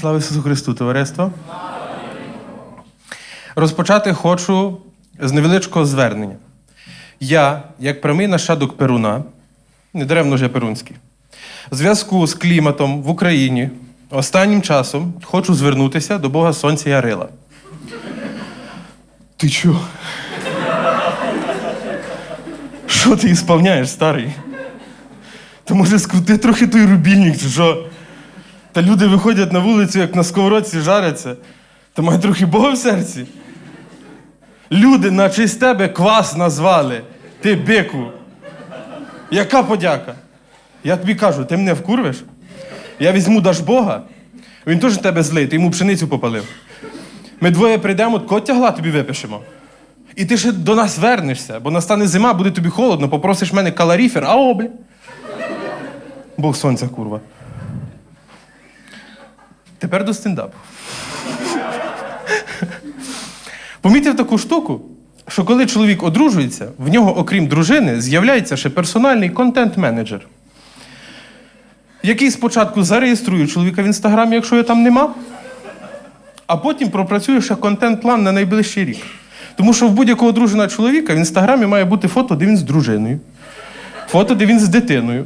Слава Ісусу Христу, товариство. Розпочати хочу з невеличкого звернення. Я, як прямий нащадок Перуна, недаремно ж я Перунський, в зв'язку з кліматом в Україні останнім часом хочу звернутися до Бога Сонця Ярила. Ти чо? Що ти ісполняєш, старий? Та може скрути трохи той рубільник, чи що? Та люди виходять на вулицю, як на сковородці жаряться. Та має трохи Бога в серці. Люди на честь тебе квас назвали. Ти бику. Яка подяка? Я тобі кажу, ти мене вкурвиш? Я візьму даш Бога, він теж тебе злий, ти йому пшеницю попалив. Ми двоє прийдемо, кот тягла тобі випишемо. І ти ще до нас вернешся, бо настане зима, буде тобі холодно, попросиш мене калоріфер, а облі. Бог сонця, курва. Тепер до стендапу. Помітив таку штуку, що коли чоловік одружується, в нього, окрім дружини, з'являється ще персональний контент-менеджер, який спочатку зареєструє чоловіка в інстаграмі, якщо його там нема, а потім пропрацює ще контент-план на найближчий рік. Тому що в будь-якого одруженого чоловіка в інстаграмі має бути фото, де він з дружиною, фото, де він з дитиною,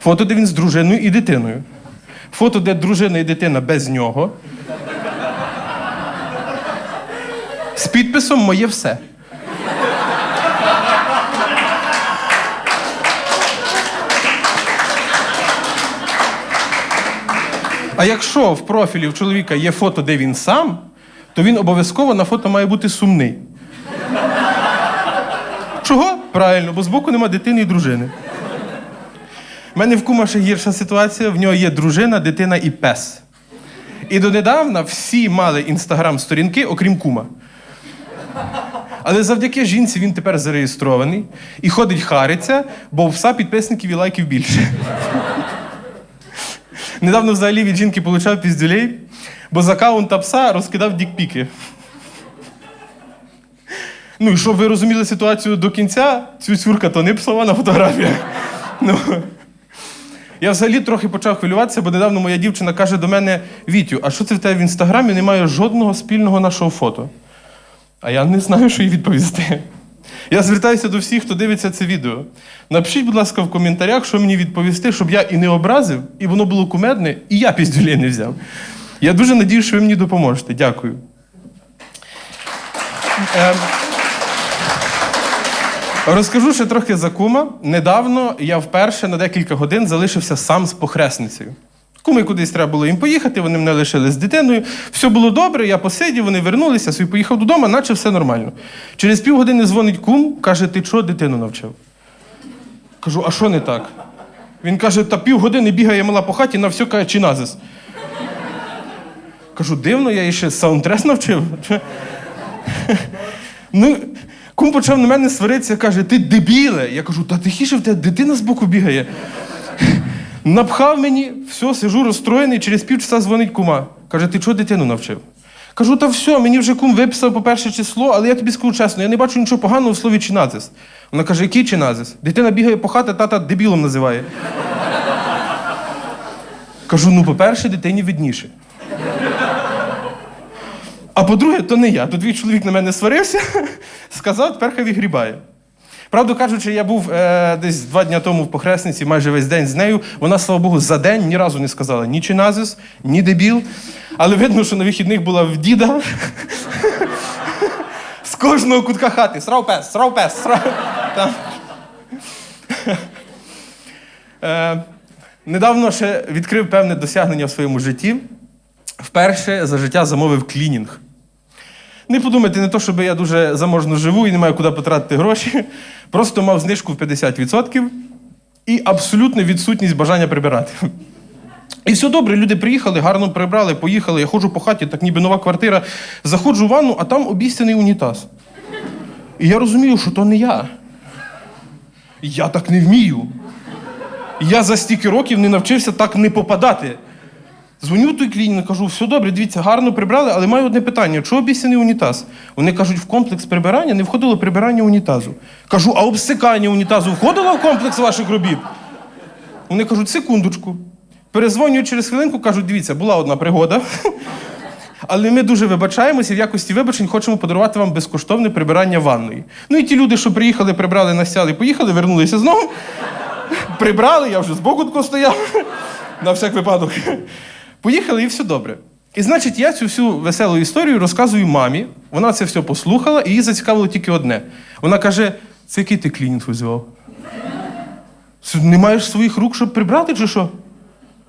фото, де він з дружиною і дитиною, фото, де дружина і дитина без нього. З підписом Моє все. А якщо в профілі в чоловіка є фото, де він сам, то він обов'язково на фото має бути сумний. Чого? Правильно, бо збоку нема дитини і дружини. У мене в кума ще гірша ситуація, в нього є дружина, дитина і пес. І донедавна всі мали інстаграм-сторінки, окрім кума. Але завдяки жінці він тепер зареєстрований і ходить хариться, бо у пса підписників і лайків більше. Недавно взагалі від жінки получав піздюлей, бо з аккаунта пса розкидав дікпіки. Ну і щоб ви розуміли ситуацію до кінця, цю цюрка то не псова на фотографіях. Ну, я взагалі трохи почав хвилюватися, бо недавно моя дівчина каже до мене: Вітю, а що це в тебе в інстаграмі немає жодного спільного нашого фото? А я не знаю, що їй відповісти. Я звертаюся до всіх, хто дивиться це відео. Напишіть, будь ласка, в коментарях, що мені відповісти, щоб я і не образив, і воно було кумедне, і я піздюлей не взяв. Я дуже надію, що ви мені допоможете. Дякую. Розкажу ще трохи за кума. Недавно я вперше на декілька годин залишився сам з похресницею. Куми кудись треба було їм поїхати, вони мене лишили з дитиною. Все було добре, я посидів, вони вернулися, собі поїхав додому, наче все нормально. Через півгодини дзвонить кум, каже, ти чого дитину навчив? Кажу, а що не так? Він каже, та півгодини бігає мала по хаті, на все каже чиназис. Кажу, дивно, я їй ще саундтрес навчив. Ну, кум почав на мене сваритися, каже, ти дебіле. Я кажу, та тихіше в тебе дитина з боку бігає. Напхав мені, все, сижу розстроєний, через півчаса дзвонить кума. Каже, ти чого дитину навчив? Кажу, та все, мені вже кум виписав по перше число, але я тобі скажу чесно, я не бачу нічого поганого в слові чиназис. Вона каже, який чиназис? Дитина бігає по хаті, тата дебілом називає. Кажу, ну, по-перше, дитині видніше. По-друге, то не я. Тут твій чоловік на мене сварився, сказав, тепер хай відгрібає. Правду кажучи, я був е, десь два дні тому в похресниці, майже весь день з нею. Вона, слава Богу, за день ні разу не сказала ні чиназис, ні дебіл. Але видно, що на вихідних була в діда. З кожного кутка хати. Срав пес, срав пес, срав. Там. Е, недавно ще відкрив певне досягнення в своєму житті. Вперше за життя замовив клінінг. Не подумайте, не то, щоб я дуже заможно живу і не маю куди потратити гроші. Просто мав знижку в 50% і абсолютну відсутність бажання прибирати. І все добре, люди приїхали, гарно прибрали, поїхали. Я ходжу по хаті, так ніби нова квартира. Заходжу в ванну, а там обіцяний унітаз. І я розумію, що то не я. Я так не вмію. Я за стільки років не навчився так не попадати. Дзвоню той клінінг, кажу, все добре, дивіться, гарно прибрали, але маю одне питання: чого обіцяний унітаз? Вони кажуть, в комплекс прибирання не входило прибирання унітазу. Кажу, а обсикання унітазу входило в комплекс ваших робіт? Вони кажуть, секундочку. Перезвонюю через хвилинку, кажуть, дивіться, була одна пригода. Але ми дуже вибачаємося в якості вибачень хочемо подарувати вам безкоштовне прибирання ванної. Ну і ті люди, що приїхали, прибрали, настяли, поїхали, вернулися знову. Прибрали, я вже збоку стояв. На всяк випадок. Поїхали і все добре. І значить, я цю всю веселу історію розказую мамі. Вона це все послухала, і її зацікавило тільки одне. Вона каже: це який ти клінінг визивав? Не маєш своїх рук, щоб прибрати, чи що?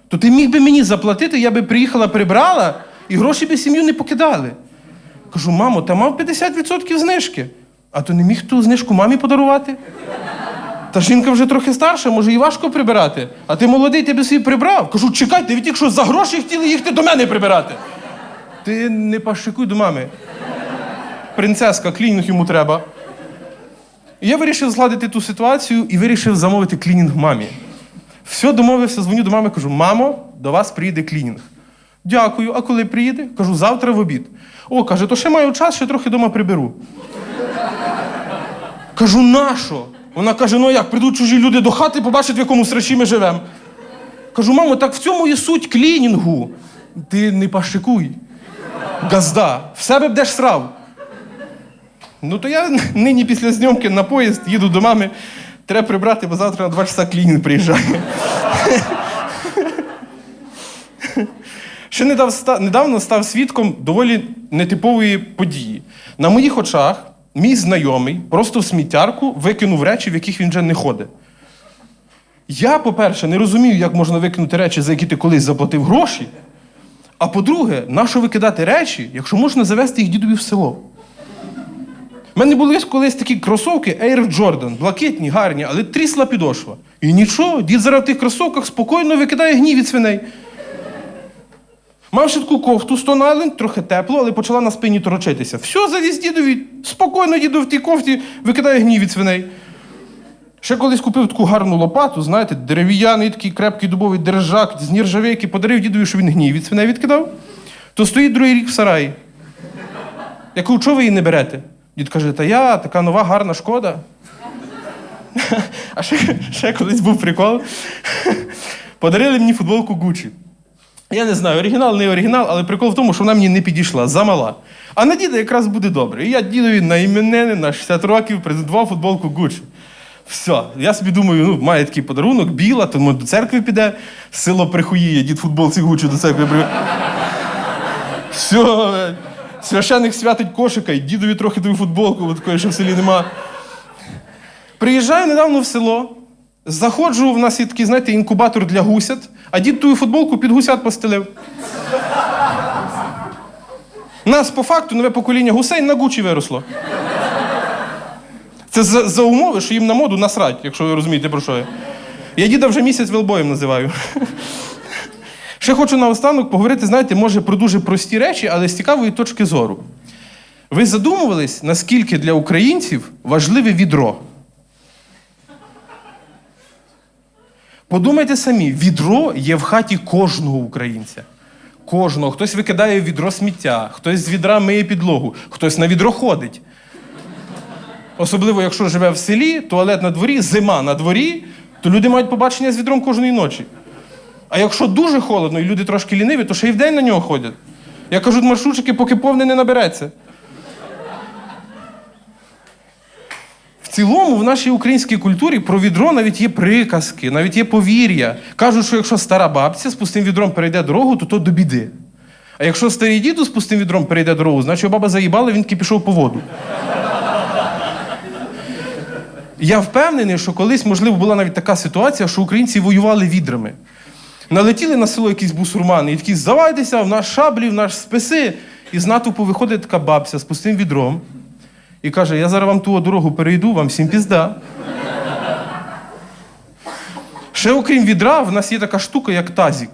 То ти міг би мені заплатити, я би приїхала, прибрала, і гроші би сім'ю не покидали. Кажу, мамо, та мав 50% знижки. А то не міг ту знижку мамі подарувати? Та жінка вже трохи старша, може і важко прибирати. А ти молодий, ти би собі прибрав. Кажу, чекай, ти від що за гроші хотіли їхати до мене прибирати. Ти не пащикуй до мами. Принцеска, клінінг йому треба. І я вирішив згладити ту ситуацію і вирішив замовити клінінг мамі. Все, домовився, дзвоню до мами, кажу: мамо, до вас приїде клінінг. Дякую, а коли приїде? Кажу, завтра в обід. О, каже, то ще маю час, ще трохи дома приберу. Кажу, нащо? Вона каже: ну як, прийдуть чужі люди до хати, побачать, в якому срачі ми живемо. Кажу, мамо, так в цьому і суть клінінгу. Ти не пащикуй. Газда, в себе бдеш срав. Ну то я нині після зйомки на поїзд їду до мами. Треба прибрати, бо завтра на два часа клінінг приїжджає. Ще недавно став свідком доволі нетипової події. На моїх очах мій знайомий просто в сміттярку викинув речі, в яких він вже не ходить. Я, по-перше, не розумію, як можна викинути речі, за які ти колись заплатив гроші. А по-друге, нащо викидати речі, якщо можна завести їх дідові в село? У мене були колись такі кросовки Air Jordan, блакитні, гарні, але трісла підошва. І нічого, дід зараз в тих кросовках спокійно викидає гній від свиней. Мав ще таку кофту Stone Island, трохи тепло, але почала на спині торочитися. Все, завіз дідові, спокійно діду в тій кофті викидає гній від свиней. Ще колись купив таку гарну лопату, знаєте, дерев'яний такий крепкий дубовий держак з нержавейки, подарив дідові, що він гній від свиней відкидав. То стоїть другий рік в сараї. Я кажу, чого ви її не берете? Дід каже, та я, така нова, гарна шкода. А ще, ще колись був прикол. Подарили мені футболку Гуччі. Я не знаю, оригінал, не оригінал, але прикол в тому, що вона мені не підійшла, замала. А на діда якраз буде добре. І я дідові на іменини на 60 років презентував футболку Гуччі. Все, я собі думаю, ну, має такий подарунок, біла, тому до церкви піде, село прихуїє, дід футболці Гуччі до церкви при. Все, священник святить кошика, і дідові трохи ту футболку, бо такої, що в селі нема. Приїжджаю недавно в село, заходжу, в нас є такий, знаєте, інкубатор для гусят, а дід ту футболку під гусят постелив. Нас по факту нове покоління гусей на Гучі виросло. Це за, за умови, що їм на моду насрать, якщо ви розумієте, про що я. Я діда вже місяць велбоєм називаю. Ще хочу наостанок поговорити, знаєте, може, про дуже прості речі, але з цікавої точки зору. Ви задумувались, наскільки для українців важливе відро? Подумайте самі, відро є в хаті кожного українця. Кожного. Хтось викидає відро сміття, хтось з відра миє підлогу, хтось на відро ходить. Особливо, якщо живе в селі, туалет на дворі, зима на дворі, то люди мають побачення з відром кожної ночі. А якщо дуже холодно і люди трошки ліниві, то ще й вдень на нього ходять. Я кажу, маршрутчики, поки повне не набереться. Цілому, в нашій українській культурі про відро навіть є приказки, навіть є повір'я. Кажуть, що якщо стара бабця з пустим відром перейде дорогу, то то до біди. А якщо старий діду з пустим відром перейде дорогу, значить баба заїбала, він таки пішов по воду. Я впевнений, що колись, можливо, була навіть така ситуація, що українці воювали відрами. Налетіли на село якісь бусурмани і такі завайтеся, в наш шаблі, в наш списи. І з натовпу виходить така бабця з пустим відром і каже: Я зараз вам ту дорогу перейду, вам всім пізда. Ще окрім відра, в нас є така штука, як тазік.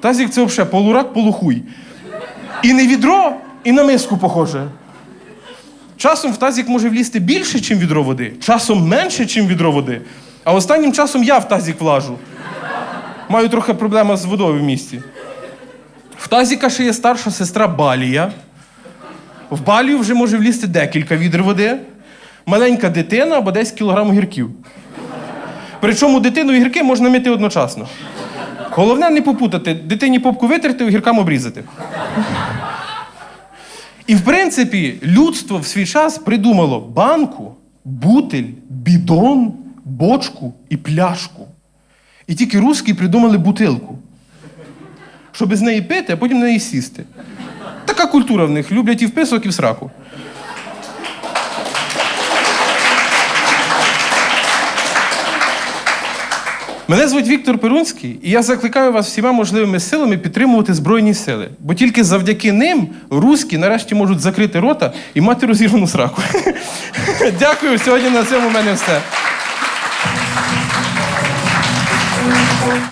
Тазік це взагалі полурак, полухуй. І не відро, і на миску похоже. Часом в тазік може влізти більше, ніж відро води, часом менше, ніж відро води. А останнім часом я в тазік влажу. Маю трохи проблема з водою в місті. В тазіка ще є старша сестра Балія. В балію вже може влізти декілька відер води, маленька дитина або десь кілограм огірків. Причому дитину і гірки можна мити одночасно. Головне не попутати, дитині попку витерти, огіркам обрізати. І в принципі, людство в свій час придумало банку, бутель, бідон, бочку і пляшку. І тільки русські придумали бутилку. Щоб з неї пити, а потім на неї сісти. Така культура в них. Люблять і в писок, і в сраку. Мене звуть Віктор Перунський, і я закликаю вас всіма можливими силами підтримувати Збройні сили. Бо тільки завдяки ним руські нарешті можуть закрити рота і мати розірвану сраку. Дякую. Сьогодні на цьому в мене все.